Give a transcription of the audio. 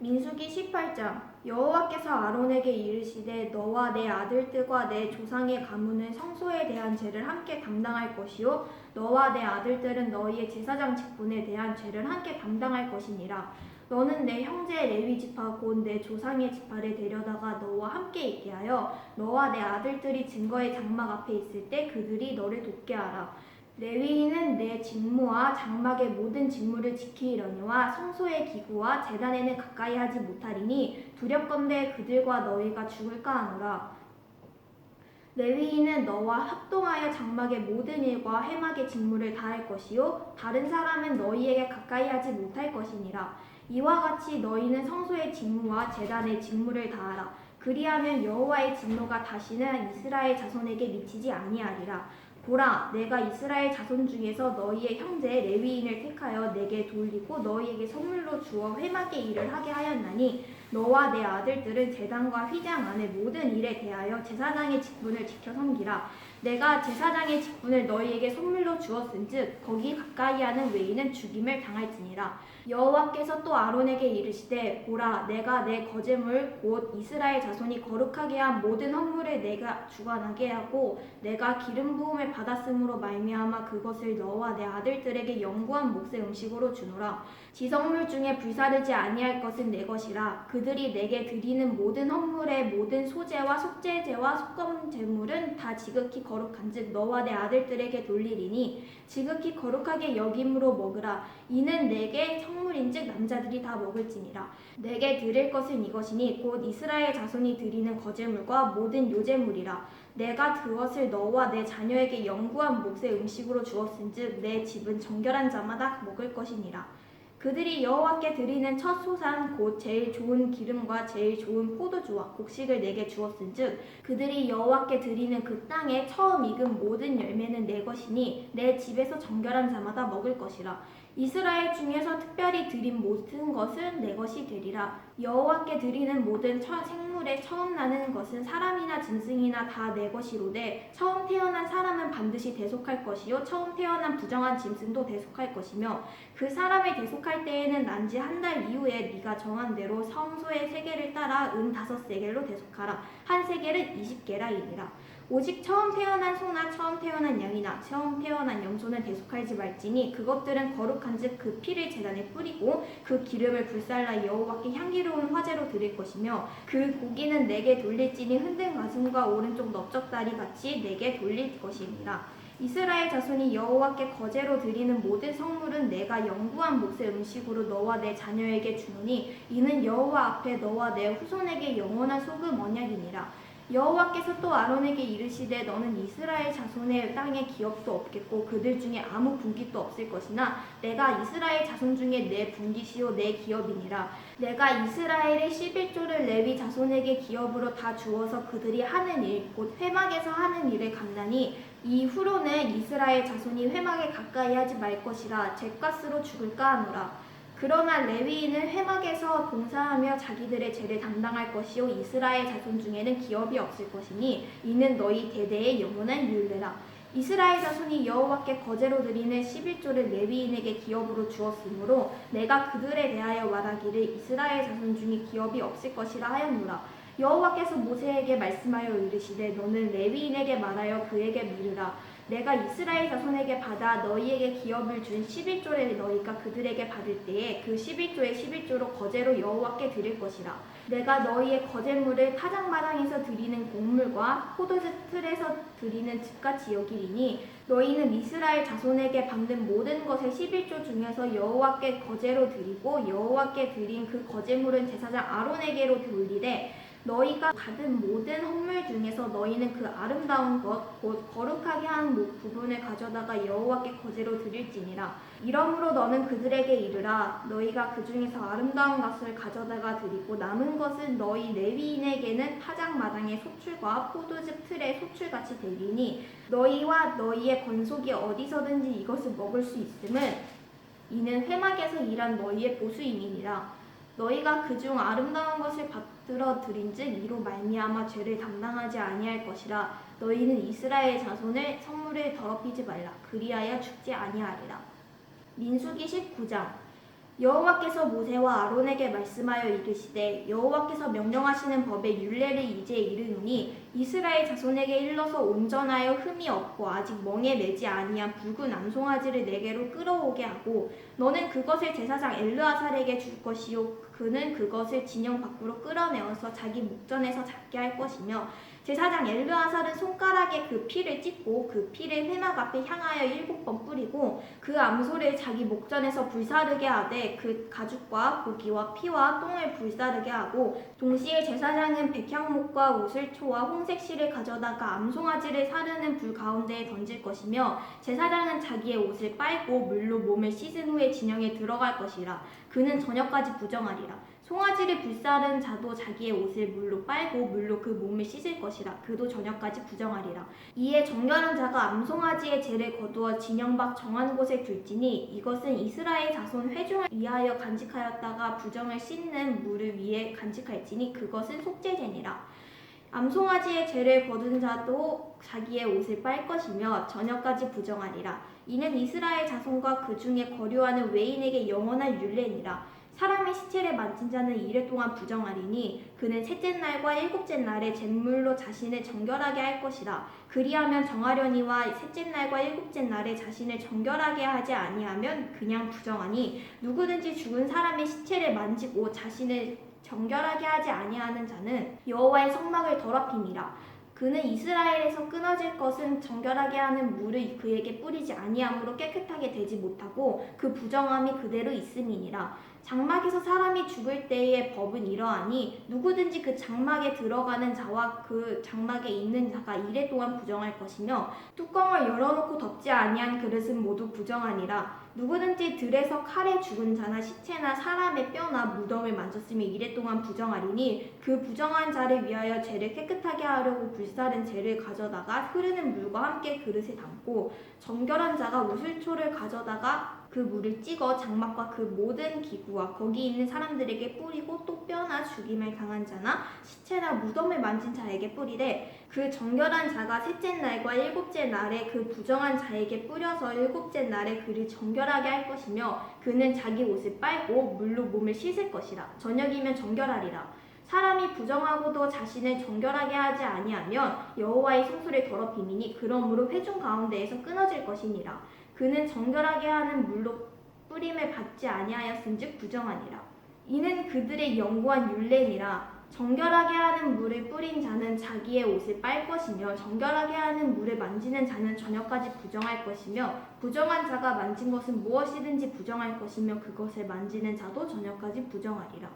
민수기 18장 여호와께서 아론에게 이르시되 너와 내 아들들과 내 조상의 가문은 성소에 대한 죄를 함께 담당할 것이요 너와 내 아들들은 너희의 제사장 직분에 대한 죄를 함께 담당할 것이니라. 너는 내 형제 레위 지파 곧 내 조상의 지파를 데려다가 너와 함께 있게 하여 너와 내 아들들이 증거의 장막 앞에 있을 때 그들이 너를 돕게 하라 레위인은 내 직무와 장막의 모든 직무를 지키려니와 성소의 기구와 재단에는 가까이 하지 못하리니 두렵건대 그들과 너희가 죽을까 하노라. 레위인은 너와 합동하여 장막의 모든 일과 해막의 직무를 다할 것이요 다른 사람은 너희에게 가까이 하지 못할 것이니라. 이와 같이 너희는 성소의 직무와 재단의 직무를 다하라. 그리하면 여호와의 진노가 다시는 이스라엘 자손에게 미치지 아니하리라. 보라, 내가 이스라엘 자손 중에서 너희의 형제 레위인을 택하여 내게 돌리고 너희에게 선물로 주어 회막의 일을 하게 하였나니 너와 내 아들들은 제단과 휘장 안의 모든 일에 대하여 제사장의 직분을 지켜 섬기라. 내가 제사장의 직분을 너희에게 선물로 주었은즉 거기 가까이 하는 외인은 죽임을 당할지니라. 여호와께서 또 아론에게 이르시되 보라 내가 내 거제물 곧 이스라엘 자손이 거룩하게 한 모든 헌물을 내가 주관하게 하고 내가 기름 부음을 받았으므로 말미암아 그것을 너와 내 아들들에게 영구한 몫의 음식으로 주노라. 지성물 중에 불사르지 아니할 것은 내 것이라. 그들이 내게 드리는 모든 헌물의 모든 소재와 속죄제와 속검 제물은 다 지극히 거룩한즉 너와 내 아들들에게 돌리리니 지극히 거룩하게 여김으로 먹으라. 이는 내게 성 물인즉 남자들이 다 먹을지니라. 내게 드릴 것은 이것이니 곧 이스라엘 자손이 드리는 거제물과 모든 요제물이라. 내가 그것을 너와 내 자녀에게 영구한 몫의 음식으로 주었은즉 내 집은 정결한 자마다 먹을 것이니라. 그들이 여호와께 드리는 첫 소산 곧 제일 좋은 기름과 제일 좋은 포도주와 곡식을 내게 주었은즉 그들이 여호와께 드리는 그 땅에 처음 익은 모든 열매는 내 것이니 내 집에서 정결한 자마다 먹을 것이라 이스라엘 중에서 특별히 드린 모든 것은 내 것이 되리라. 여호와께 드리는 모든 처 생물에 처음 나는 것은 사람이나 짐승이나 다 내 것이로되 처음 태어난 사람은 반드시 대속할 것이요 처음 태어난 부정한 짐승도 대속할 것이며 그 사람을 대속할 때에는 난지 한 달 이후에 네가 정한 대로 성소의 세계를 따라 은 다섯 세겔로 대속하라. 한 세겔은 이십 게라이니라 오직 처음 태어난 소나 처음 태어난 양이나 처음 태어난 염소는 대속하지 말지니 그것들은 거룩한즉 그 피를 제단에 뿌리고 그 기름을 불살라 여호와께 향기로운 화제로 드릴 것이며 그 고기는 내게 돌릴지니 흔든 가슴과 오른쪽 넓적다리 같이 내게 돌릴 것이니라 이스라엘 자손이 여호와께 거제로 드리는 모든 성물은 내가 영구한 몫의 음식으로 너와 내 자녀에게 주노니 이는 여호와 앞에 너와 내 후손에게 영원한 소금 언약이니라 여호와께서 또 아론에게 이르시되 너는 이스라엘 자손의 땅에 기업도 없겠고 그들 중에 아무 분깃도 없을 것이나 내가 이스라엘 자손 중에 내 분깃이요 내 기업이니라. 내가 이스라엘의 11조를 레위 자손에게 기업으로 다 주어서 그들이 하는 일 곧 회막에서 하는 일을 감나니 이후로는 이스라엘 자손이 회막에 가까이 하지 말 것이라 잿가스로 죽을까 하노라 그러나 레위인은 회막에서 봉사하며 자기들의 죄를 담당할 것이요 이스라엘 자손 중에는 기업이 없을 것이니 이는 너희 대대의 영원한 율례라. 이스라엘 자손이 여호와께 거제로 드리는 11조를 레위인에게 기업으로 주었으므로 내가 그들에 대하여 말하기를 이스라엘 자손 중에 기업이 없을 것이라 하였노라. 여호와께서 모세에게 말씀하여 이르시되 너는 레위인에게 말하여 그에게 물으라 내가 이스라엘 자손에게 받아 너희에게 기업을 준 11조를 너희가 그들에게 받을 때에 그 11조의 11조로 거제로 여호와께 드릴 것이라. 내가 너희의 거제물을 타작마당에서 드리는 곡물과 포도즙 틀에서 드리는 즙같이 여기리니 너희는 이스라엘 자손에게 받는 모든 것의 11조 중에서 여호와께 거제로 드리고 여호와께 드린 그 거제물은 제사장 아론에게로 돌리되 너희가 받은 모든 헌물 중에서 너희는 그 아름다운 것, 곧 거룩하게 한 부분을 가져다가 여호와께 거제로 드릴지니라. 이러므로 너는 그들에게 이르라. 너희가 그 중에서 아름다운 것을 가져다가 드리고 남은 것은 너희 레위인에게는 타작마당의 소출과 포도즙 틀의 소출같이 되리니 너희와 너희의 건속이 어디서든지 이것을 먹을 수 있음은 이는 회막에서 일한 너희의 보수임이니라. 너희가 그중 아름다운 것을 받들어 드린즉 이로 말미암아 죄를 담당하지 아니할 것이라. 너희는 이스라엘 자손을 선물을 더럽히지 말라. 그리하여 죽지 아니하리라. 민수기 19장. 여호와께서 모세와 아론에게 말씀하여 이르시되 여호와께서 명령하시는 법의 율례를 이제 이르노니 이스라엘 자손에게 일러서 온전하여 흠이 없고 아직 멍에 매지 아니한 붉은 암송아지를 내게로 끌어오게 하고 너는 그것을 제사장 엘르아살에게 줄 것이요 그는 그것을 진영 밖으로 끌어내어서 자기 목전에서 잡게 할 것이며 제사장 엘르아살은 손가락에 그 피를 찍고 그 피를 회막 앞에 향하여 일곱 번 뿌리고 그 암소를 자기 목전에서 불사르게 하되 그 가죽과 고기와 피와 똥을 불사르게 하고 동시에 제사장은 백향목과 우슬초와 홍색 실을 가져다가 암송아지를 사르는 불 가운데에 던질 것이며 제사장은 자기의 옷을 빨고 물로 몸을 씻은 후에 진영에 들어갈 것이라. 그는 저녁까지 부정하리라 송아지를 불사른 자도 자기의 옷을 물로 빨고 물로 그 몸을 씻을 것이라. 그도 저녁까지 부정하리라. 이에 정결한 자가 암송아지의 죄를 거두어 진영 밖 정한 곳에 둘지니 이것은 이스라엘 자손 회중을 위하여 간직하였다가 부정을 씻는 물을 위해 간직할지니 그것은 속죄제니라. 암송아지의 죄를 거둔 자도 자기의 옷을 빨 것이며 저녁까지 부정하리라. 이는 이스라엘 자손과 그 중에 거류하는 외인에게 영원한 율례니라 사람의 시체를 만진 자는 이래 동안 부정하리니 그는 셋째 날과 일곱째 날에 잿물로 자신을 정결하게 할 것이라. 그리하면 정하려니와 셋째 날과 일곱째 날에 자신을 정결하게 하지 아니하면 그냥 부정하니 누구든지 죽은 사람의 시체를 만지고 자신을 정결하게 하지 아니하는 자는 여호와의 성막을 더럽힘이라. 그는 이스라엘에서 끊어질 것은 정결하게 하는 물을 그에게 뿌리지 아니함으로 깨끗하게 되지 못하고 그 부정함이 그대로 있음이니라 장막에서 사람이 죽을 때의 법은 이러하니 누구든지 그 장막에 들어가는 자와 그 장막에 있는 자가 이래 동안 부정할 것이며 뚜껑을 열어놓고 덮지 아니한 그릇은 모두 부정하니라. 누구든지 들에서 칼에 죽은 자나 시체나 사람의 뼈나 무덤을 만졌으면 이래 동안 부정하리니 그 부정한 자를 위하여 죄를 깨끗하게 하려고 불사른 죄를 가져다가 흐르는 물과 함께 그릇에 담고 정결한 자가 우슬초를 가져다가 그 물을 찍어 장막과 그 모든 기구와 거기 있는 사람들에게 뿌리고 또 뼈나 죽임을 당한 자나 시체나 무덤을 만진 자에게 뿌리되 그 정결한 자가 셋째 날과 일곱째 날에 그 부정한 자에게 뿌려서 일곱째 날에 그를 정결하게 할 것이며 그는 자기 옷을 빨고 물로 몸을 씻을 것이라. 저녁이면 정결하리라. 사람이 부정하고도 자신을 정결하게 하지 아니하면 여호와의 성소를 더럽히니 그러므로 회중 가운데에서 끊어질 것이니라 그는 정결하게 하는 물로 뿌림을 받지 아니하였은즉 부정하니라. 이는 그들의 영구한 율례니라. 정결하게 하는 물을 뿌린 자는 자기의 옷을 빨 것이며 정결하게 하는 물을 만지는 자는 저녁까지 부정할 것이며 부정한 자가 만진 것은 무엇이든지 부정할 것이며 그것을 만지는 자도 저녁까지 부정하리라